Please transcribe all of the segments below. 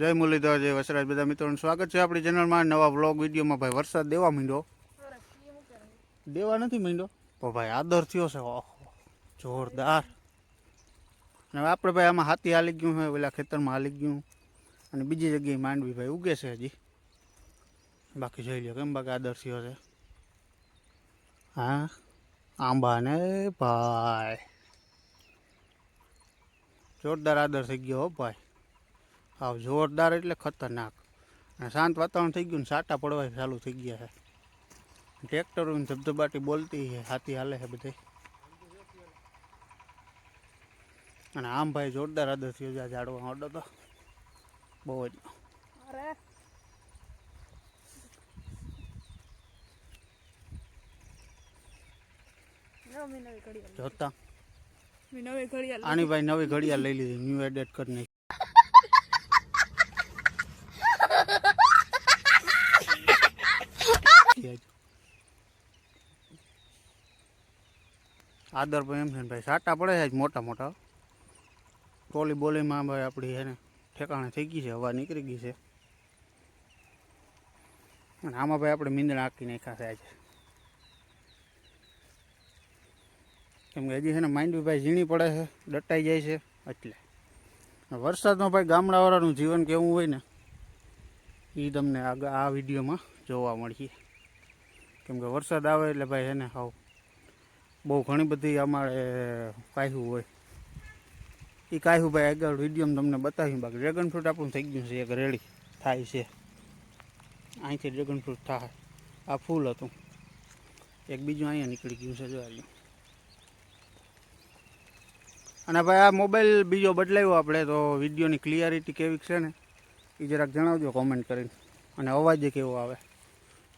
જય મુરલીધર, જય વસરાજ. બધા મિત્રોનું સ્વાગત છે આપણી ચેનલમાં. નવા વ્લોગ, વિડીયોમાં ભાઈ વરસાદ દેવા માંડ્યો. દેવા નથી માંડ્યો? તો ભાઈ આદર થયો છે. ઓહો, જોરદાર. અને આપણે ભાઈ આમાં હાથી હાલી ગયું છે પેલા ખેતરમાં હાલી ગયું. અને બીજી જગ્યાએ માંડવી ભાઈ ઉગે છે હજી. બાકી જોઈ લ્યો કેમ બાકી આદર થયો છે. હા, આંબા ને ભાઈ. જોરદાર આદર થઈ ગયો હો ભાઈ. હાવ જોરદાર એટલે ખતરનાક. અને શાંત વાતાવરણ થઈ ગયું ને સાટા પડવા ચાલુ થઈ ગયા છે. ટ્રેક્ટરો ધબધબાટી બોલતી છે હાથી હાલે છે બધે. અને આમ ભાઈ જોરદાર આદર થયો છે ઝાડવા ઓર્ડર તો. બહુ જ. જોતા. મેં નવી ઘડિયાળ આની ભાઈ નવી ઘડિયાળ લઈ લીધી ન્યૂ એડેટ કરી નાખી આદર પણ એમ છે ભાઈ, સાટા પડે છે મોટા મોટા. ટોલી બોલીમાં ભાઈ આપણી છે ને ઠેકાણે થઈ ગઈ છે, હવા નીકળી ગઈ છે. અને આમાં ભાઈ આપણે મીંદણા આખી નાખ્યા છે આજે. કેમ કે હજી છે ને માંડવી ભાઈ ઝીણી પડે છે, દટાઈ જાય છે, એટલે. વરસાદમાં ભાઈ ગામડાવાળાનું જીવન કેવું હોય ને એ તમને આગળ આ વિડીયોમાં જોવા મળશે કેમ કે વરસાદ આવે એટલે ભાઈ છે ને હાવ બહુ ઘણી બધી અમારે કાહ્યું હોય. એ કાહ્યું ભાઈ આગળ વિડીયોમાં તમને બતાવ્યું બાકી ડ્રેગન ફ્રૂટ આપણું થઈ ગયું છે, એક રેડી થાય છે. અહીંથી ડ્રેગન ફ્રૂટ થાય. આ ફૂલ હતું. એક બીજું અહીંયા નીકળી ગયું છે, જોવા અને ભાઈ આ મોબાઈલ બીજો બદલાવ્યો આપણે, તો વિડીયોની ક્લિયરિટી કેવી છે ને એ જરાક જણાવજો કોમેન્ટ કરીને. અને અવાજ કેવો આવે.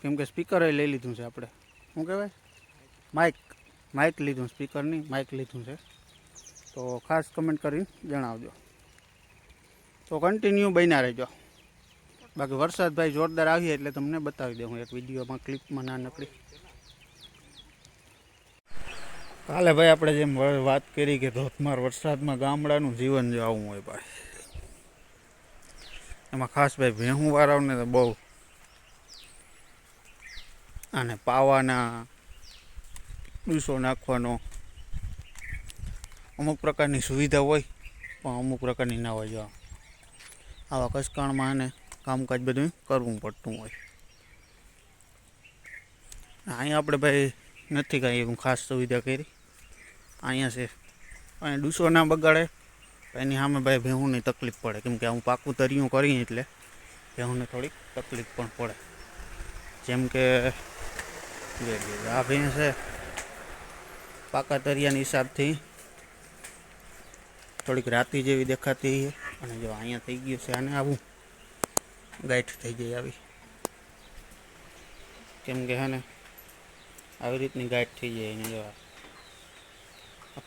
કેમ કે સ્પીકરે લઈ લીધું છે આપણે. શું કહેવાય? માઇક માઇક લીધું, સ્પીકરની માઇક લીધું છે. તો ખાસ કમેન્ટ કરીને જણાવજો. તો કન્ટિન્યુ બન્યા રહેજો. બાકી વરસાદ ભાઈ જોરદાર આવીએ એટલે તમને બતાવી દઉં એક વિડીયોમાં ક્લિપમાં નાનકડી કાલે ભાઈ આપણે જેમ વાત કરી કે ધોધમાર વરસાદમાં ગામડાનું જીવન જો આવું હોય ભાઈ. એમાં ખાસ ભાઈ ભેહું વાળાઓને તો બહુ. અને પાવાના ડૂસો નાખવાનો. અમુક પ્રકારની સુવિધા હોય, પણ અમુક પ્રકારની ના હોય જો. આવા કસકાણમાં અને કામકાજ બધું કરવું પડતું હોય. અહીંયા આપણે ભાઈ નથી કાંઈ એવું ખાસ સુવિધા કરી. અહીંયા છે. અને ડૂસો ના બગાડે, એની સામે ભાઈ ભેહુંની તકલીફ પડે. કેમ કે હું પાકું તરિયું કરી એટલે ભેહુંને થોડીક તકલીફ પણ પડે. જેમ કે, આ ભેંસ છે પાકા તરિયાની હિસાબથી. થોડીક રાતી જેવી દેખાતી અને જો અહીંયા થઈ ગયું છે, આને આવું. ગાઈઠ થઈ જાય આવી. કેમ કે હે ને, આવી રીતની ગાઈઠ થઈ જાય એને જવા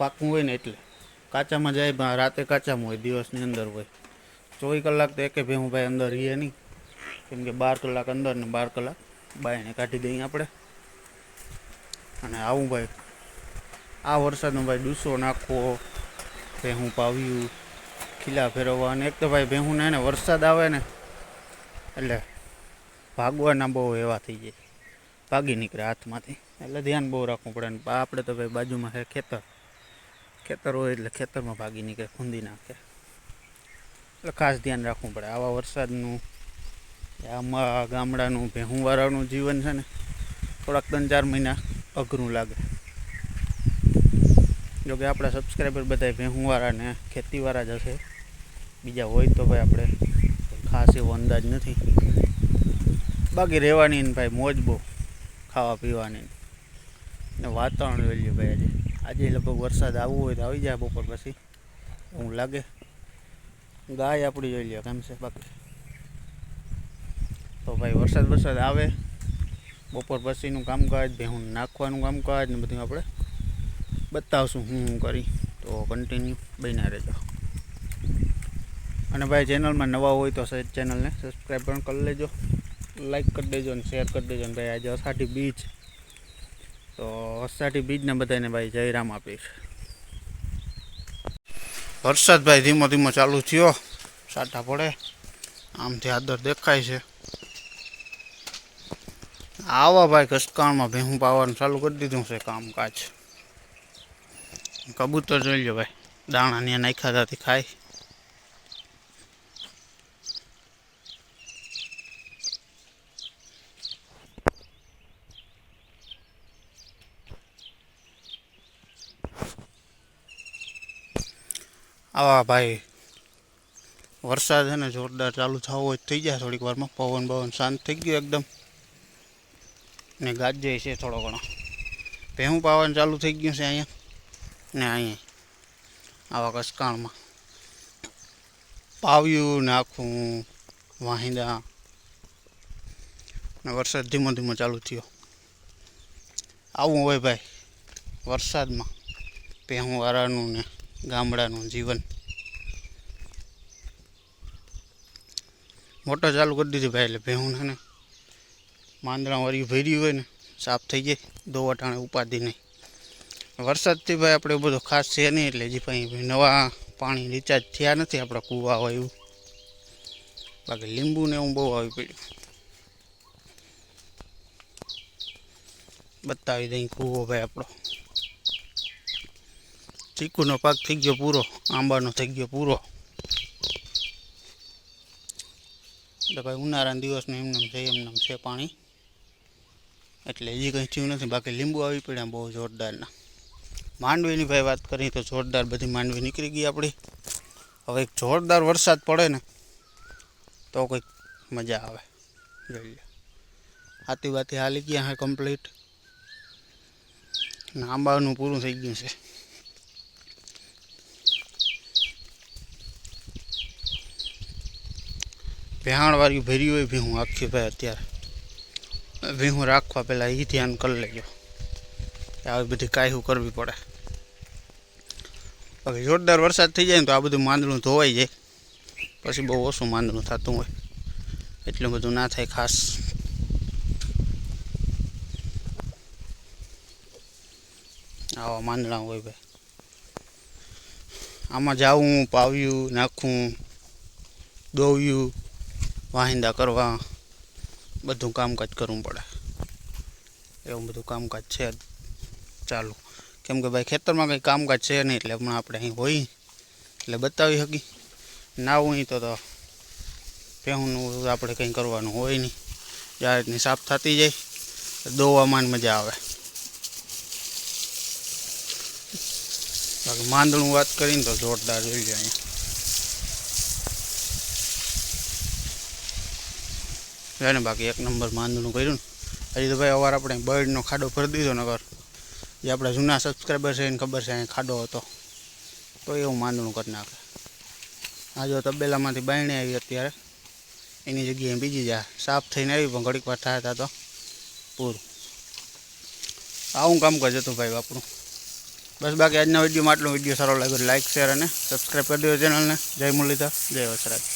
પાકું હોય ને એટલે. કાચામાં જાય રાતે કાચામાં હોય, દિવસની અંદર હોય. ચોવીસ કલાક તો એકે ભેહું ભાઈ અંદર રહીએ નહીં. કેમ કે બાર કલાક અંદર ને બાર કલાક બાયને કાઢી દઈએ આપણે. અને આવું ભાઈ આ વરસાદનો ભાઈ ડૂસો નાખવો, ભેહું પાવ્યું, ખીલા ફેરવવા અને એક તો ભાઈ ભેહું ને વરસાદ આવે ને, એટલે ભાગવાના બહુ એવા થઈ જાય. ભાગી નીકળે હાથમાંથી. એટલે ધ્યાન બહુ રાખવું પડે ને. આપણે તો ભાઈ બાજુમાં છે ખેતર. ખેતર હોય એટલે ખેતરમાં ભાગી નીકળે, ખૂંદી નાખે. એટલે ખાસ ધ્યાન રાખવું પડે. આવા વરસાદનું આમાં ગામડાનું, ભેહુંવાળાનું જીવન છે ને, થોડાક ત્રણ ચાર મહિના અઘરું લાગે. જોકે આપણા સબસ્ક્રાઈબર બધા ભેહુંવાળા ખેતીવાળા જ હશે. બીજા હોય તો ભાઈ આપણે ખાસ એવો અંદાજ નથી. બાકી રહેવાની ને ભાઈ મોજ બહુ, ખાવા પીવાની. ને વાતાવરણ જોઈ લ્યો ભાઈ આજે. આજે લગભગ વરસાદ આવવો હોય તો આવી જાય બપોર પછી. એવું લાગે. ગાય આપણી જોઈ લ્યો કેમ છે બાકી. તો ભાઈ વરસાદ વરસાદ આવે. બપોર પછીનું કામકાજ ભેહું નાખવાનું કામકાજ ને બધું આપણે બતાવશું હું હું કરી. તો કન્ટિન્યુ બન્યા રહેજો. અને ભાઈ ચેનલમાં નવા હોય તો ચેનલને સબસ્ક્રાઈબ પણ કરી લેજો. લાઈક કરી દેજો અને શેર કરી દેજો. ભાઈ આજે અસાઠી બીજ. તો અસાઠી બીજને બધાને ભાઈ જયરામ આપીશ. વરસાદ ભાઈ ધીમો ધીમો ચાલુ થયો. સાટા પડે. આમથી આદર દેખાય છે. આવા ભાઈ ઘસકાણમાં ભેહું પાવાનું ચાલુ કરી દીધું છે કામકાજ. કબૂતર જોઈ લો ભાઈ. દાણા ને નાખ્યા ખાય. આવા ભાઈ, વરસાદ છે ને જોરદાર ચાલુ થવો હોય થઈ જાય થોડીક વારમાં. પવન બવન શાંત થઈ ગયો એકદમ. ને ગાજ જાય છે થોડો ઘણો. ભેહું પાવાનું ચાલુ થઈ ગયું છે અહીંયા. ને અહીંયા આવા કસકાણમાં પાવ્યું ને આખું વાહિંદા ને વરસાદ ધીમો ધીમો ચાલુ થયો આવું હોય ભાઈ વરસાદમાં ભેહું વાળાનું ને ગામડાનું જીવન મોટર ચાલુ કરી દીધી ભાઈ એટલે ભેહું છે ને માંદડા વાળી ભરી હોય ને સાફ થઈ જાય દો વટાણે ઉપાધિ નહીં વરસાદથી ભાઈ આપણે બધો ખાસ છે નહીં એટલે હજી ભાઈ નવા પાણી રિચાર્જ થયા નથી આપણા કૂવા હોય એવું. બાકી લીંબુ ને એવું બહુ આવી પડ્યું. બતાવી દઈ કૂવો ભાઈ આપણો. ચીકુનો પાક થઈ ગયો પૂરો, આંબાનો થઈ ગયો પૂરો. એટલે ભાઈ ઉનાળાના દિવસનું એમનેમ છે એમનેમ છે પાણી. એટલે હજી કંઈ થયું નથી, બાકી લીંબુ આવી પડ્યા બહુ જોરદારના. માંડવીની ભાઈ વાત કરીએ તો જોરદાર બધી માંડવી નીકળી ગઈ આપણી. હવે એક જોરદાર વરસાદ પડે ને, તો કંઈક મજા આવે. જોઈ લો. હાથી બાતી હાલી ગયા હે કમ્પ્લીટ ને આંબાનું પૂરું થઈ ગયું છે. ભેહાણવાળી ભરી હોય ભીહું આખી ભાઈ અત્યારે. ભીહું રાખવા પહેલાં એ ધ્યાન કરી લેજો. કે આવી બધી કાયવું કરવી પડે? હવે જોરદાર વરસાદ થઈ જાય ને તો આ બધું માંદડું ધોવાઈ જાય. પછી બહુ ઓછું માંદડું થતું હોય. એટલું બધું ના થાય ખાસ. આવા માંદડા હોય ભાઈ. આમાં જાવું પાવ્યું નાખવું દોવ્યું વાહિંદા કરવા, બધું કામકાજ કરવું પડે. એવું બધું કામકાજ છે ચાલુ. કેમ કે ભાઈ ખેતરમાં કંઈ કામકાજ છે નહીં એટલે હમણાં આપણે અહીં હોય એટલે બતાવી શકી ના હોય તો તો ભેહુંનું આપણે કંઈ કરવાનું હોય નહીં. જ્યાં રીતની સાફ થતી જાય. દોવામાં મજા આવે. બાકી માંદળું વાત કરીને તો જોરદાર જોઈ લો અહીંયા. છે ને બાકી એક નંબર માંદનું કર્યું ને. હજી તો ભાઈ અવાર આપણે બર્ડનો ખાડો ભરી દીધો નગર જે આપણા જૂના સબસ્ક્રાઈબર છે એને ખબર છે અહીં ખાડો હતો. તો એવું માંદણું કરી નાખે. આ જો તબેલામાંથી બાયણી આવી અત્યારે. એની જગ્યાએ બીજી જા, સાફ થઈને આવી, પણ ઘડીક વાર થયા હતા તો પૂરું. આવું કામ કરજો હતું ભાઈ આપણું બસ બાકી આજના વિડીયોમાં આટલો વીડિયો સારો લાગ્યો લાઇક શેર અને સબસ્ક્રાઈબ કરી દો ચેનલને જય મુરલીધર, જય વસરાજ.